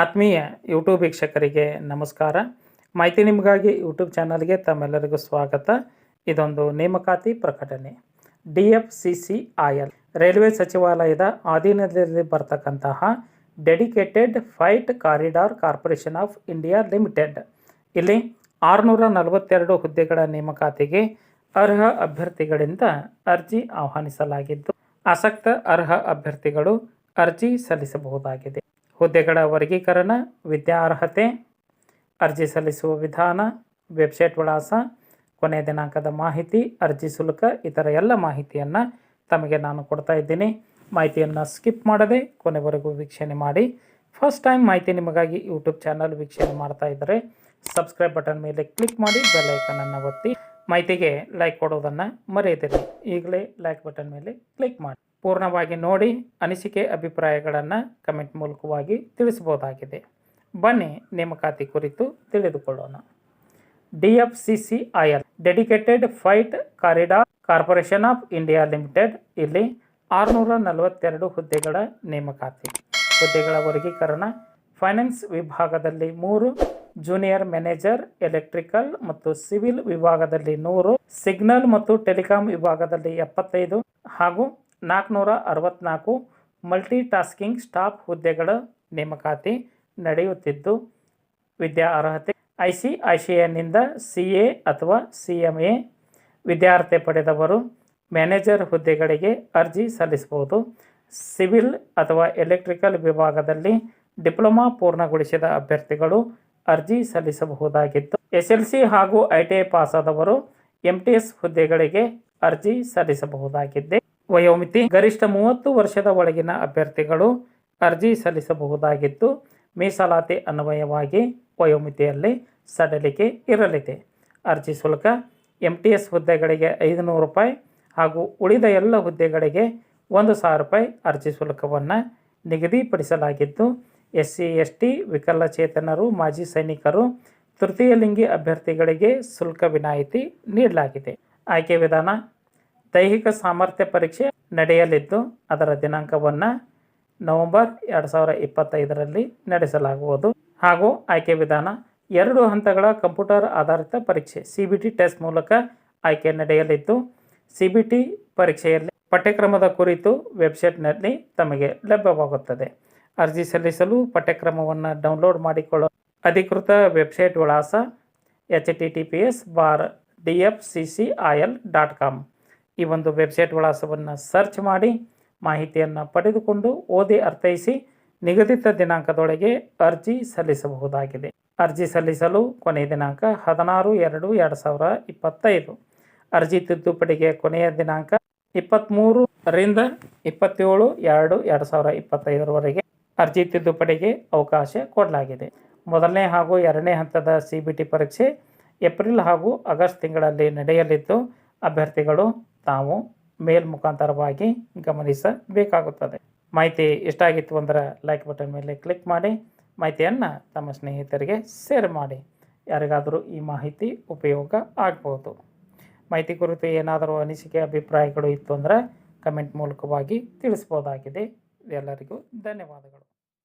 ಆತ್ಮೀಯ ಯೂಟ್ಯೂಬ್ ವೀಕ್ಷಕರಿಗೆ ನಮಸ್ಕಾರ. ಮಾಹಿತಿ ನಿಮಗಾಗಿ ಯೂಟ್ಯೂಬ್ ಚಾನಲ್ಗೆ ತಮ್ಮೆಲ್ಲರಿಗೂ ಸ್ವಾಗತ. ಇದೊಂದು ನೇಮಕಾತಿ ಪ್ರಕಟಣೆ. D F C C I L railway ಸಚಿವಾಲಯದ ಅಧೀನದಲ್ಲಿ ಬರ್ತಕ್ಕಂತಹ dedicated freight corridor corporation of India limited. ಇಲ್ಲಿ ಆರುನೂರ ನಲವತ್ತೆರಡು ಹುದ್ದೆಗಳ ನೇಮಕಾತಿಗೆ ಅರ್ಹ ಅಭ್ಯರ್ಥಿಗಳಿಂದ ಅರ್ಜಿ ಆಹ್ವಾನಿಸಲಾಗಿದ್ದು, ಆಸಕ್ತ ಅರ್ಹ ಅಭ್ಯರ್ಥಿಗಳು ಅರ್ಜಿ ಸಲ್ಲಿಸಬಹುದಾಗಿದೆ. ಹುದ್ದೆಗಳ ವರ್ಗೀಕರಣ ವಿದ್ಯಾರ್ಹತೆ ಅರ್ಜಿ ಸಲ್ಲಿಸುವ ವಿಧಾನ, ವೆಬ್ಸೈಟ್ ವಿಳಾಸ ಕೊನೆಯ ದಿನಾಂಕದ ಮಾಹಿತಿ, ಅರ್ಜಿ ಶುಲ್ಕ, ಇತರ ಎಲ್ಲ ಮಾಹಿತಿಯನ್ನು ತಮಗೆ ನಾನು ಕೊಡ್ತಾ ಇದ್ದೀನಿ. ಮಾಹಿತಿಯನ್ನು ಸ್ಕಿಪ್ ಮಾಡದೆ ಕೊನೆವರೆಗೂ ವೀಕ್ಷಣೆ ಮಾಡಿ. ಫಸ್ಟ್ ಟೈಮ್ ಮಾಹಿತಿ ನಿಮಗಾಗಿ ಯೂಟ್ಯೂಬ್ ಚಾನಲ್ ವೀಕ್ಷಣೆ ಮಾಡ್ತಾ ಇದ್ದರೆ ಸಬ್ಸ್ಕ್ರೈಬ್ ಬಟನ್ ಮೇಲೆ ಕ್ಲಿಕ್ ಮಾಡಿ, ಬೆಲ್ ಅನ್ನು ಒತ್ತಿ. ಮಾಹಿತಿಗೆ ಲೈಕ್ ಕೊಡೋದನ್ನು ಮರೆಯದಿರಿ. ಈಗಲೇ ಲೈಕ್ ಬಟನ್ ಮೇಲೆ ಕ್ಲಿಕ್ ಮಾಡಿ. ಪೂರ್ಣವಾಗಿ ನೋಡಿ ಅನಿಸಿಕೆ ಅಭಿಪ್ರಾಯಗಳನ್ನು ಕಮೆಂಟ್ ಮೂಲಕವಾಗಿ ತಿಳಿಸಬಹುದಾಗಿದೆ. ಬನ್ನಿ ನೇಮಕಾತಿ ಕುರಿತು ತಿಳಿದುಕೊಳ್ಳೋಣ. D F C C I L dedicated freight corridor corporation of India limited ಇಲ್ಲಿ ಆರುನೂರ ನಲವತ್ತೆರಡು ಹುದ್ದೆಗಳ ನೇಮಕಾತಿ. ಹುದ್ದೆಗಳ ವರ್ಗೀಕರಣ ಫೈನಾನ್ಸ್ ವಿಭಾಗದಲ್ಲಿ ಮೂರು, ಜೂನಿಯರ್ ಮ್ಯಾನೇಜರ್, ಎಲೆಕ್ಟ್ರಿಕಲ್ ಮತ್ತು ಸಿವಿಲ್ ವಿಭಾಗದಲ್ಲಿ ನೂರು, ಸಿಗ್ನಲ್ ಮತ್ತು ಟೆಲಿಕಾಂ ವಿಭಾಗದಲ್ಲಿ ಎಪ್ಪತ್ತೈದು ಹಾಗೂ ನಾಲ್ಕುನೂರ ಅರವತ್ನಾಲ್ಕು ಮಲ್ಟಿ ಟಾಸ್ಕಿಂಗ್ ಸ್ಟಾಫ್ ಹುದ್ದೆಗಳ ನೇಮಕಾತಿ ನಡೆಯುತ್ತಿದ್ದು, ವಿದ್ಯಾ ಅರ್ಹತೆ ಐ ಸಿ ಐ ಸಿ ಎನ್ನಿಂದ ಸಿ ಎ ಅಥವಾ ಸಿ ಎಂ ಎ ವಿದ್ಯಾರ್ಹತೆ ಪಡೆದವರು ಮ್ಯಾನೇಜರ್ ಹುದ್ದೆಗಳಿಗೆ ಅರ್ಜಿ ಸಲ್ಲಿಸಬಹುದು. ಸಿವಿಲ್ ಅಥವಾ ಎಲೆಕ್ಟ್ರಿಕಲ್ ವಿಭಾಗದಲ್ಲಿ ಡಿಪ್ಲೊಮಾ ಪೂರ್ಣಗೊಳಿಸಿದ ಅಭ್ಯರ್ಥಿಗಳು ಅರ್ಜಿ ಸಲ್ಲಿಸಬಹುದಾಗಿತ್ತು. ಎಸ್ ಎಲ್ ಸಿ ಹಾಗೂ ಐ ಟಿ ಐ ಪಾಸಾದವರು ಎಂ ಟಿ ಎಸ್ ಹುದ್ದೆಗಳಿಗೆ ಅರ್ಜಿ ಸಲ್ಲಿಸಬಹುದಾಗಿದೆ. ವಯೋಮಿತಿ. ಗರಿಷ್ಠ ಮೂವತ್ತು ವರ್ಷದ ಒಳಗಿನ ಅಭ್ಯರ್ಥಿಗಳು ಅರ್ಜಿ ಸಲ್ಲಿಸಬಹುದಾಗಿದ್ದು, ಮೀಸಲಾತಿ ಅನ್ವಯವಾಗಿ ವಯೋಮಿತಿಯಲ್ಲಿ ಸಡಿಲಿಕೆ ಇರಲಿದೆ. ಅರ್ಜಿ ಶುಲ್ಕ ಎಂ ಟಿ ಎಸ್ ಹುದ್ದೆಗಳಿಗೆ ಐದುನೂರು ರೂಪಾಯಿ ಹಾಗೂ ಉಳಿದ ಎಲ್ಲ ಹುದ್ದೆಗಳಿಗೆ ಒಂದು ಸಾವಿರ ರೂಪಾಯಿ ಅರ್ಜಿ ಶುಲ್ಕವನ್ನು ನಿಗದಿಪಡಿಸಲಾಗಿದ್ದು ಎಸ್ ಸಿ ಎಸ್ ಟಿ ವಿಕಲಚೇತನರು, ಮಾಜಿ ಸೈನಿಕರು, ತೃತೀಯ ಲಿಂಗಿ ಅಭ್ಯರ್ಥಿಗಳಿಗೆ ಶುಲ್ಕ ವಿನಾಯಿತಿ ನೀಡಲಾಗಿದೆ. ಆಯ್ಕೆ ವಿಧಾನ ದೈಹಿಕ ಸಾಮರ್ಥ್ಯ ಪರೀಕ್ಷೆ ನಡೆಯಲಿದ್ದು, ಅದರ ದಿನಾಂಕವನ್ನು ನವೆಂಬರ್ ಎರಡು ಸಾವಿರ ಇಪ್ಪತ್ತೈದರಲ್ಲಿ ನಡೆಸಲಾಗುವುದು. ಹಾಗೂ ಆಯ್ಕೆ ವಿಧಾನ ಎರಡು ಹಂತಗಳ ಕಂಪ್ಯೂಟರ್ ಆಧಾರಿತ ಪರೀಕ್ಷೆ, ಸಿ ಬಿ ಟಿ ಟೆಸ್ಟ್ ಮೂಲಕ ಆಯ್ಕೆ ನಡೆಯಲಿದ್ದು, ಸಿ ಬಿ ಟಿ ಪರೀಕ್ಷೆಯಲ್ಲಿ ಪಠ್ಯಕ್ರಮದ ಕುರಿತು ವೆಬ್ಸೈಟ್ನಲ್ಲಿ ತಮಗೆ ಲಭ್ಯವಾಗುತ್ತದೆ. ಅರ್ಜಿ ಸಲ್ಲಿಸಲು ಪಠ್ಯಕ್ರಮವನ್ನು ಡೌನ್ಲೋಡ್ ಮಾಡಿಕೊಳ್ಳೋ ಅಧಿಕೃತ ವೆಬ್ಸೈಟ್ ವಿಳಾಸ H T T P S bar D F C C I L dot com. ಈ ಒಂದು ವೆಬ್ಸೈಟ್ ವಿಳಾಸವನ್ನು ಸರ್ಚ್ ಮಾಡಿ ಮಾಹಿತಿಯನ್ನು ಪಡೆದುಕೊಂಡು ಓದಿ ಅರ್ಥೈಸಿ ನಿಗದಿತ ದಿನಾಂಕದೊಳಗೆ ಅರ್ಜಿ ಸಲ್ಲಿಸಬಹುದಾಗಿದೆ. ಅರ್ಜಿ ಸಲ್ಲಿಸಲು ಕೊನೆಯ ದಿನಾಂಕ ಹದಿನಾರು ಎರಡು ಎರಡು ಸಾವಿರ ಇಪ್ಪತ್ತೈದು. ಅರ್ಜಿ ತಿದ್ದುಪಡಿಗೆ ಕೊನೆಯ ದಿನಾಂಕ ಇಪ್ಪತ್ತ್ಮೂರರಿಂದ ಇಪ್ಪತ್ತೇಳು ಎರಡು ಎರಡು ಸಾವಿರ ಇಪ್ಪತ್ತೈದರವರೆಗೆ ಅರ್ಜಿ ತಿದ್ದುಪಡಿಗೆ ಅವಕಾಶ ಕೊಡಲಾಗಿದೆ. ಮೊದಲನೇ ಹಾಗೂ ಎರಡನೇ ಹಂತದ ಸಿ ಬಿ ಟಿ ಪರೀಕ್ಷೆ ಏಪ್ರಿಲ್ ಹಾಗೂ ಆಗಸ್ಟ್ ತಿಂಗಳಲ್ಲಿ ನಡೆಯಲಿದ್ದು, ಅಭ್ಯರ್ಥಿಗಳು ತಾವು ಮೇಲ್ ಮುಖಾಂತರವಾಗಿ ಗಮನಿಸಬೇಕಾಗುತ್ತದೆ. ಮಾಹಿತಿ ಇಷ್ಟ ಆಗಿತ್ತು ಅಂದರೆ ಲೈಕ್ ಬಟನ್ ಮೇಲೆ ಕ್ಲಿಕ್ ಮಾಡಿ, ಮಾಹಿತಿಯನ್ನು ತಮ್ಮ ಸ್ನೇಹಿತರಿಗೆ ಶೇರ್ ಮಾಡಿ. ಯಾರಿಗಾದರೂ ಈ ಮಾಹಿತಿ ಉಪಯೋಗ ಆಗ್ಬೋದು. ಮಾಹಿತಿ ಕುರಿತು ಏನಾದರೂ ಅನಿಸಿಕೆ, ಅಭಿಪ್ರಾಯಗಳು ಇತ್ತು ಅಂದರೆ ಕಮೆಂಟ್ ಮೂಲಕವಾಗಿ ತಿಳಿಸ್ಬೋದಾಗಿದೆ ಎಲ್ಲರಿಗೂ ಧನ್ಯವಾದಗಳು.